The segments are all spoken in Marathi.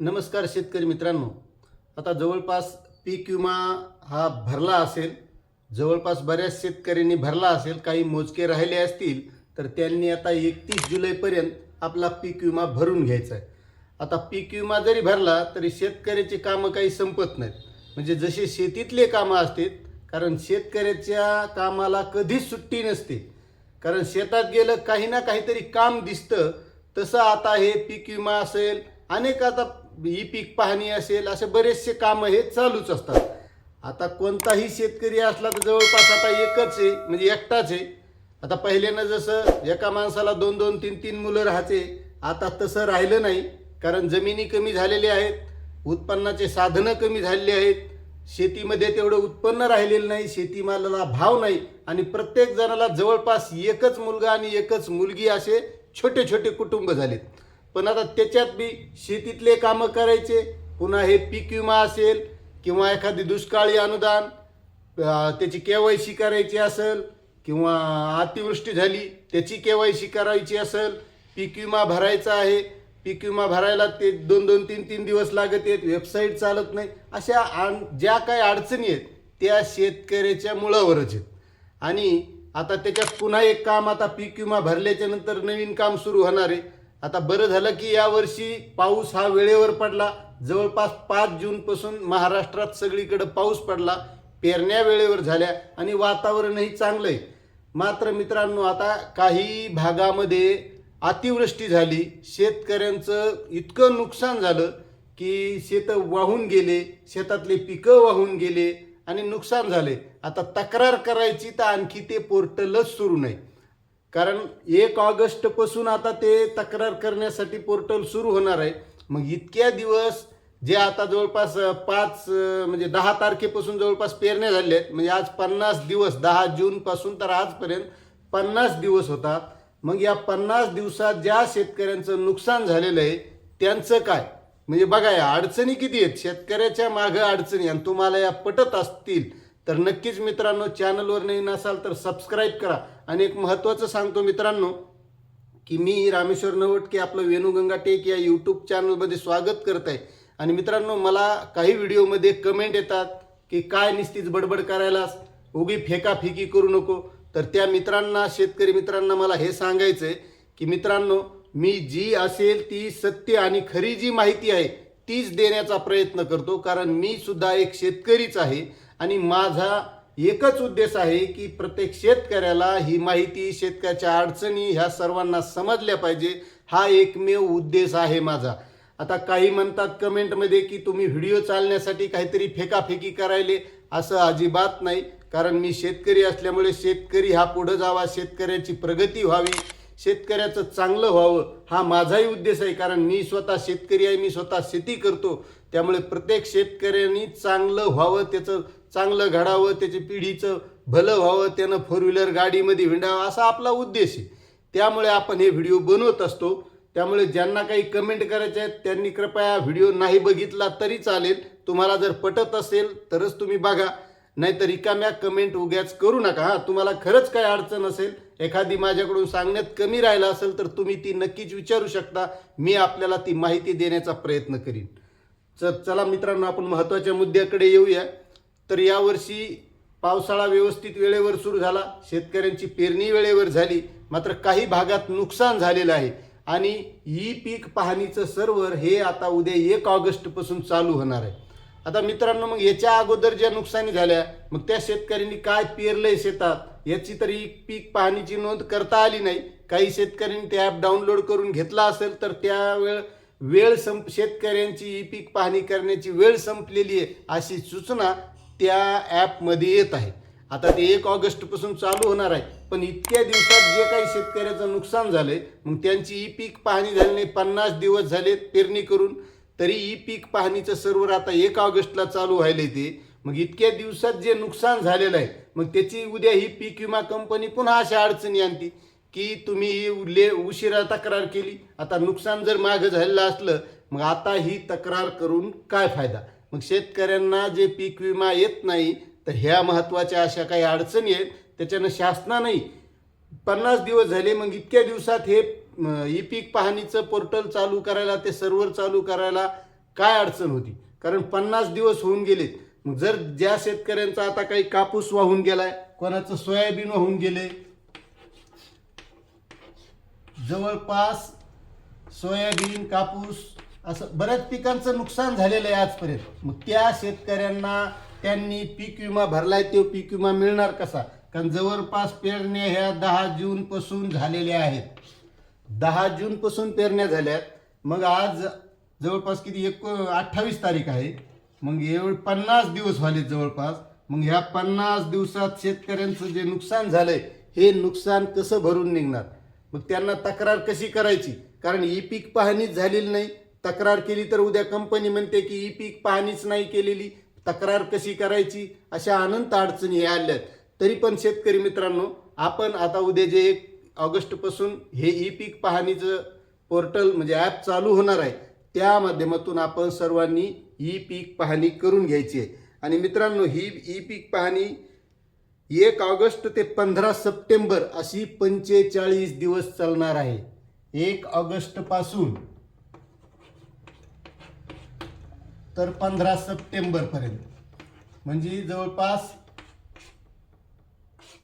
नमस्कार शेतकरी मित्रांनो. आता जवळपास पीक विमा हा भरला असेल जवळपास बऱ्याच शेतकऱ्यांनी भरला असेल काही मोजके राहिले असतील तर त्यांनी आता एकतीस जुलैपर्यंत आपला पीक विमा भरून घ्यायचा आहे आता पीक विमा जरी भरला तरी शेतकऱ्याची कामं काही संपत नाहीत. म्हणजे जसे शेतीतले कामं असतील कारण शेतकऱ्याच्या कामाला कधीच सुट्टी नसते. कारण शेतात गेलं काही ना काहीतरी काम दिसतं. तसं आता हे पीक विमा असेल अनेक आता ई पीक पाहणी असेल असे बरेचसे कामं हे चालूच असतात. आता कोणताही शेतकरी असला तर जवळपास आता एकच आहे म्हणजे एकटाच आहे. आता पहिल्यानं जसं एका माणसाला दोन दोन तीन तीन मुलं राहायचे आता तसं राहिलं नाही. कारण जमिनी कमी झालेल्या आहेत उत्पन्नाचे साधनं कमी झालेली आहेत. शेतीमध्ये तेवढं उत्पन्न राहिलेलं नाही शेतीमालाला भाव नाही. आणि प्रत्येक जणाला जवळपास एकच मुलगा आणि एकच मुलगी असे छोटे छोटे कुटुंब झालेत. पण आता त्याच्यात बी शेतीतले कामं करायचे. पुन्हा हे पीक विमा असेल किंवा एखादी दुष्काळी अनुदान त्याची के वाय सी करायची असेल किंवा अतिवृष्टी झाली त्याची के वाय सी करायची असेल पीक विमा भरायचा आहे. पीक विमा भरायला ते दोन दोन तीन तीन दिवस लागत आहेत वेबसाईट चालत नाही. अशा आण ज्या काही अडचणी आहेत त्या शेतकऱ्याच्या मुळावरच आहेत. आणि आता त्याच्यात पुन्हा एक काम आता पीक विमा भरल्याच्या नंतर नवीन काम सुरू होणार आहे. आता बरं झालं की यावर्षी पाऊस हा वेळेवर पडला. जवळपास पाच जूनपासून महाराष्ट्रात सगळीकडे पाऊस पडला. पेरण्या वेळेवर झाल्या आणि वातावरणही चांगलं आहे मात्र मित्रांनो आता काही भागामध्ये अतिवृष्टी झाली. शेतकऱ्यांचं इतकं नुकसान झालं की शेतं वाहून गेले शेतातले पिकं वाहून गेले आणि नुकसान झाले. आता तक्रार करायची तर आणखी ते पोर्टलच सुरू नाही. कारण एक ऑगस्टपासून आता ते तक्रार करण्यासाठी पोर्टल सुरू होणार आहे. मग इतक्या दिवस जे आता जवळपास पाच म्हणजे दहा तारखेपासून जवळपास पेरण्या झाल्या आहेत म्हणजे आज पन्नास दिवस दहा जूनपासून तर आजपर्यंत पन्नास दिवस होतात मग या पन्नास दिवसात ज्या शेतकऱ्यांचं नुकसान झालेलं आहे त्यांचं काय? म्हणजे बघा या अडचणी किती आहेत? शेतकऱ्याच्या मागं अडचणी आणि तुम्हाला या पटत असतील तर नक्कीच मित्रांनो चॅनलवर नवीन असाल तर सबस्क्राईब करा. आणि एक महत्त्वाचं सांगतो मित्रांनो की मी रामेश्वर नवटके आपलं वेणुगंगा टेक या यूट्यूब चॅनलमध्ये स्वागत करत आहे. आणि मित्रांनो मला काही व्हिडिओमध्ये कमेंट येतात की काय निस्तीच बडबड करायलास? उगी फेकाफेकी करू नको. तर त्या मित्रांना शेतकरी मित्रांना मला हे सांगायचं आहे की मित्रांनो मी जी असेल ती सत्य आणि खरी जी माहिती आहे तीच देण्याचा प्रयत्न करतो. कारण मी सुद्धा एक शेतकरीच आहे. आणि माझा एकच उद्देश आहे की प्रत्येक शेतकऱ्याला ही माहिती शेतकऱ्याच्या अडचणी ह्या सर्वांना समजल्या पाहिजे. हा एकमेव उद्देश आहे माझा. आता काही म्हणतात कमेंटमध्ये की तुम्ही व्हिडिओ चालण्यासाठी काहीतरी फेकाफेकी करायले. असं अजिबात नाही. कारण मी शेतकरी असल्यामुळे शेतकरी हा पुढं जावा शेतकऱ्याची प्रगती व्हावी शेतकऱ्याचं चांगलं व्हावं हा माझाही उद्देश आहे. कारण मी स्वतः शेतकरी आहे मी स्वतः शेती करतो. त्यामुळे प्रत्येक शेतकऱ्यांनी चांगलं व्हावं त्याचं चांगलं घडावं त्याच्या पिढीचं भलं व्हावं त्यानं फोर व्हीलर गाडीमध्ये हिंडावं असा आपला उद्देश आहे. त्यामुळे आपण हे व्हिडिओ बनवत असतो. त्यामुळे ज्यांना काही कमेंट करायचे आहेत त्यांनी कृपया व्हिडिओ नाही बघितला तरी चालेल. तुम्हाला जर पटत असेल तरच तुम्ही बघा. नाहीतर रिकाम्या कमेंट उग्याच करू नका. हां तुम्हाला खरंच काही अडचण असेल एखादी माझ्याकडून सांगण्यात कमी राहिलं असेल तर तुम्ही ती नक्कीच विचारू शकता. मी आपल्याला ती माहिती देण्याचा प्रयत्न करीन. चला मित्रांनो आपण महत्त्वाच्या मुद्द्याकडे येऊया. तर यावर्षी पावसाळा व्यवस्थित वेळेवर सुरू झाला. शेतकऱ्यांची पेरणी वेळेवर झाली. मात्र काही भागात नुकसान झालेलं आहे. आणि ई पीक पाहणीचं सर्व्हर हे आता उद्या एक ऑगस्टपासून चालू होणार आहे. आता मित्रांनो मग याच्या अगोदर ज्या नुकसानी झाल्या मग त्या शेतकऱ्यांनी काय पेरलंय शेतात याची तरी पीक पाहणीची नोंद करता आली नाही. काही शेतकऱ्यांनी ते ॲप डाउनलोड करून घेतला असेल तर त्यावेळ वेळ संप शेतकऱ्यांची ई पीक पाहणी करण्याची वेळ संपलेली आहे अशी सूचना त्या ॲपमध्ये येत आहे. आता ते एक ऑगस्टपासून चालू होणार आहे. पण इतक्या दिवसात जे काही शेतकऱ्याचं नुकसान झालं आहे मग त्यांची ई पीक पाहणी झाली नाही पन्नास दिवस झाले पेरणी करून तरी ई पीक पाहणीचं सर्व्हर आता एक ऑगस्टला चालू व्हायला ते. मग इतक्या दिवसात जे नुकसान झालेलं आहे मग त्याची उद्या ही पीक विमा कंपनी पुन्हा अशा अडचणी आणती की तुम्ही ही ले उशिरा तक्रार केली. आता नुकसान जर मागं झालेलं असलं मग आता ही तक्रार करून काय फायदा? मग शेतकऱ्यांना जे पीक विमा येत नाही तर ह्या महत्त्वाच्या अशा काही अडचणी आहेत त्याच्यानं शासनानंही पन्नास दिवस झाले मग इतक्या दिवसात हे ई पीक पाहणीचं पोर्टल चालू करायला ते सर्व्हर चालू करायला काय अडचण होती? कारण पन्नास दिवस होऊन गेलेत. मग जर ज्या शेतकऱ्यांचा आता काही कापूस वाहून गेलाय कोणाचं सोयाबीन वाहून गेले जवळपास सोयाबीन कापूस असं बऱ्याच पिकांचं नुकसान झालेलं आहे आजपर्यंत. मग त्या शेतकऱ्यांना त्यांनी पीक विमा भरलाय तो पीक विमा मिळणार कसा? कारण जवळपास पेरण्या ह्या दहा जूनपासून झालेल्या आहेत. दहा जूनपासून पेरण्या झाल्यात. मग आज जवळपास किती? एक अठ्ठावीस तारीख आहे. मग एवढे पन्नास दिवस झाले जवळपास. मग ह्या पन्नास दिवसात शेतकऱ्यांचं जे नुकसान झालंय हे नुकसान कसं भरून निघणार? मग त्यांना तक्रार कशी करायची? कारण ही पीक पाहणीच झालेली नाही. तक्रार केली तर उद्या कंपनी म्हणते की ई पीक पाहणीच नाही केलेली. तक्रार कशी करायची? अशा अनंत अडचणी हे आल्यात. तरी पण शेतकरी मित्रांनो आपण आता उद्या जे एक ऑगस्टपासून हे ई पीक पाहणीचं पोर्टल म्हणजे ॲप चालू होणार आहे त्या माध्यमातून आपण सर्वांनी ई पीक पाहणी करून घ्यायची आहे. आणि मित्रांनो ही ई पीक पाहणी एक ऑगस्ट ते पंधरा सप्टेंबर अशी पंचेचाळीस दिवस चालणार आहे. एक ऑगस्टपासून तर पंधरा सप्टेंबरपर्यंत. म्हणजे जवळपास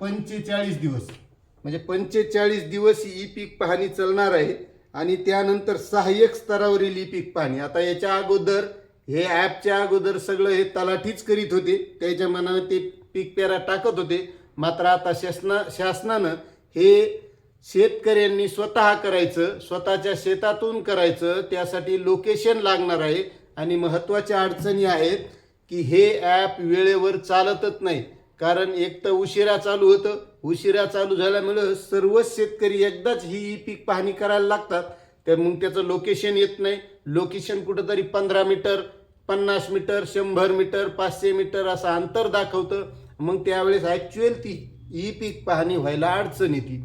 पंचेचाळीस दिवस. म्हणजे पंचेचाळीस दिवस ही ई पीक पाहणी चालणार आहे. आणि त्यानंतर सहाय्यक स्तरावरील ई पीक पाहणी. आता याच्या अगोदर हे ॲपच्या अगोदर सगळं हे तलाठीच करीत होते. त्याच्या मनानं ते पीक पेरा टाकत होते. मात्र आता शासना शासनानं हे शेतकऱ्यांनी स्वतः करायचं स्वतःच्या शेतातून करायचं त्यासाठी लोकेशन लागणार आहे. आणि महत्त्वाच्या अडचणी आहेत की हे ॲप वेळेवर चालतच नाही. कारण एक तर उशिरा चालू होतं. उशिरा चालू झाल्यामुळं सर्वच शेतकरी एकदाच ही ई पीक पाहणी करायला लागतात. तर मग त्याचं लोकेशन येत नाही. लोकेशन कुठंतरी पंधरा मीटर पन्नास मीटर शंभर मीटर पाचशे मीटर असं अंतर दाखवतं. मग त्यावेळेस ॲक्च्युअल ती ई पीक पाहणी व्हायला अडचण येते.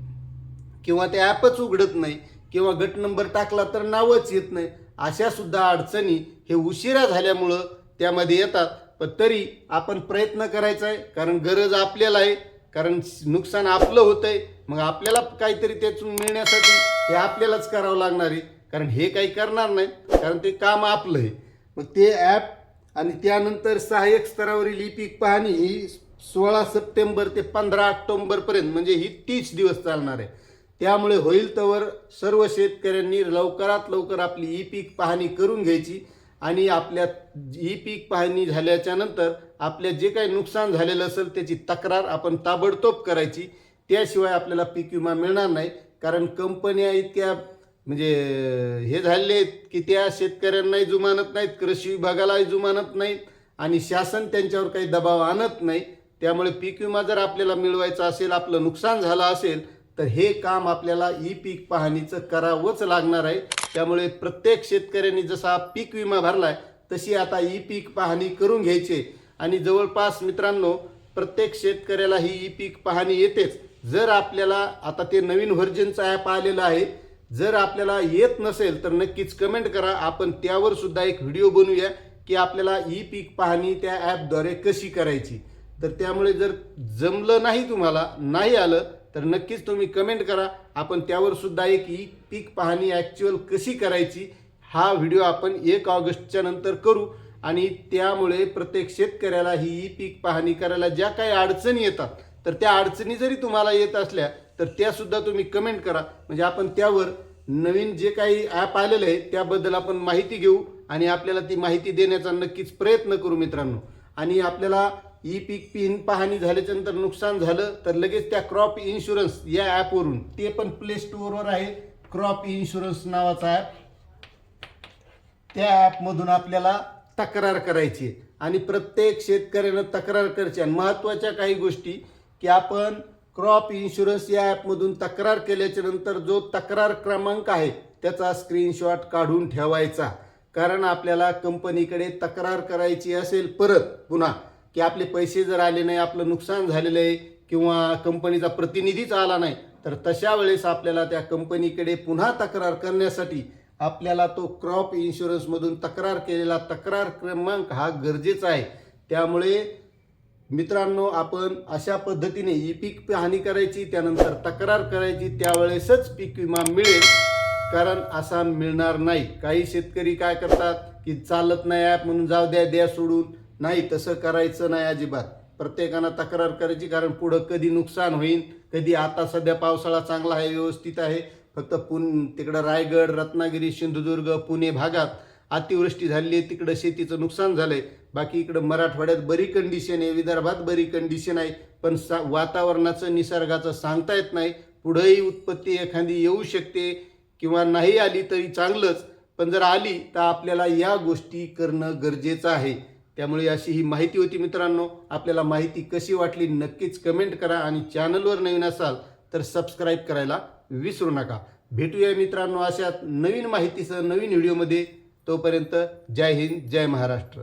किंवा ते ॲपच उघडत नाही. किंवा गट नंबर टाकला तर नावच येत नाही. अशा सुद्धा अडचणी हे उशिरा झाल्यामुळं त्यामध्ये येतात. पण तरी आपण प्रयत्न करायचा आहे कारण गरज आपल्याला आहे कारण नुकसान आपलं होतं आहे मग आपल्याला काहीतरी त्यातून मिळण्यासाठी हे आपल्यालाच करावं लागणार आहे. कारण हे काही करणार नाही कारण ते काम आपलं आहे. मग ते ॲप आणि त्यानंतर सहाय्यक स्तरावरील ई पीक पाहणी ही सोळा सप्टेंबर ते पंधरा ऑक्टोंबरपर्यंत म्हणजे ही तीस दिवस चालणार आहे. त्यामुळे होईल तवर सर्व शेतकऱ्यांनी लवकरात लवकर आपली ई पीक पाहणी करून घ्यायची. आणि आपल्या ही पीक पाहणी झाल्याच्यानंतर आपल्या जे काही नुकसान झालेलं असेल त्याची तक्रार आपण ताबडतोब करायची. त्याशिवाय आपल्याला पीक विमा मिळणार नाही. कारण कंपन्या इतक्या म्हणजे हे झालेले आहेत की त्या शेतकऱ्यांनाही जुमानत नाहीत कृषी विभागालाही जुमानत नाहीत आणि शासन त्यांच्यावर काही दबाव आणत नाही. त्यामुळे पीक विमा जर आपल्याला मिळवायचा असेल आपलं नुकसान झालं असेल तर हे काम आपल्याला ई पीक पाहणीचं करावंच लागणार आहे. त्यामुळे प्रत्येक शेतकऱ्यांनी जसा पीक विमा भरलाय तशी आता ई पीक पाहणी करून घ्यायची. आणि जवळपास मित्रांनो प्रत्येक शेतकऱ्याला ही ई पीक पाहणी येतेच. जर आपल्याला आता ते नवीन व्हर्जनचं ॲप आलेलं आहे जर आपल्याला येत नसेल तर नक्कीच कमेंट करा. आपण त्यावर सुद्धा एक व्हिडिओ बनवूया की आपल्याला ई पीक पाहणी त्या ॲपद्वारे कशी करायची. तर त्यामुळे जर जमलं नाही तुम्हाला नाही आलं तर नक्कीच तुम्ही कमेंट करा. आपण त्यावर सुद्धा एक ई पीक पाहणी ॲक्च्युअल कशी करायची हा व्हिडिओ आपण एक ऑगस्टच्या नंतर करू. आणि त्यामुळे प्रत्येक शेतकऱ्याला ही ई पीक पाहणी करायला ज्या काही अडचणी येतात तर त्या अडचणी जरी तुम्हाला येत असल्या तर त्यासुद्धा तुम्ही कमेंट करा. म्हणजे आपण त्यावर नवीन जे काही ॲप आलेलं आहे त्याबद्दल आपण माहिती घेऊ आणि आपल्याला ती माहिती देण्याचा नक्कीच प्रयत्न करू मित्रांनो. आणि आपल्याला ई पीक पिन पाहणी झाल्याच्यानंतर नुकसान झालं तर लगेच त्या क्रॉप इन्शुरन्स या ॲपवरून ते पण प्ले स्टोअरवर आहे. क्रॉप इन्शुरन्स नावाचा ॲप त्या ॲपमधून आपल्याला तक्रार करायची आणि प्रत्येक शेतकऱ्यानं तक्रार करायची आणि महत्त्वाच्या काही गोष्टी की आपण क्रॉप इन्शुरन्स या ॲपमधून तक्रार केल्याच्यानंतर जो तक्रार क्रमांक आहे त्याचा स्क्रीनशॉट काढून ठेवायचा. कारण आपल्याला कंपनीकडे तक्रार करायची असेल परत पुन्हा. की आपले पैसे जर आले नाही आपलं नुकसान झालेलं आहे किंवा कंपनीचा प्रतिनिधीच आला नाही तर तशा वेळेस आपल्याला त्या कंपनीकडे पुन्हा तक्रार करण्यासाठी आपल्याला तो क्रॉप इन्शुरन्समधून तक्रार केलेला तक्रार क्रमांक हा गरजेचा आहे. त्यामुळे मित्रांनो आपण अशा पद्धतीने ई पीक पाहणी करायची त्यानंतर तक्रार करायची त्यावेळेसच पीक विमा मिळेल कारण असा मिळणार नाही. काही शेतकरी काय करतात की चालत नाही ॲप म्हणून जाऊ द्या द्या सोडून. नाही तसं करायचं नाही अजिबात. प्रत्येकानं तक्रार करायची कारण पुढं कधी नुकसान होईल कधी आता सध्या पावसाळा चांगला आहे व्यवस्थित आहे. फक्त पुन तिकडं रायगड रत्नागिरी सिंधुदुर्ग पुणे भागात अतिवृष्टी झाली आहे तिकडं शेतीचं नुकसान झालं आहे बाकी इकडं मराठवाड्यात बरी कंडिशन आहे विदर्भात बरी कंडिशन आहे पण सा वातावरणाचं निसर्गाचं सांगता येत नाही. पुढंही उत्पत्ती एखादी येऊ शकते किंवा नाही आली तरी चांगलंच पण जर आली तर आपल्याला या गोष्टी करणं गरजेचं आहे. त्यामुळे अशी ही माहिती होती मित्रांनो. आपल्याला माहिती कशी वाटली नक्कीच कमेंट करा आणि चॅनलवर नवीन असाल तर सबस्क्राईब करायला विसरू नका. भेटूया मित्रांनो अशा नवीन माहितीसह नवीन व्हिडिओमध्ये तोपर्यंत जय हिंद जय महाराष्ट्र.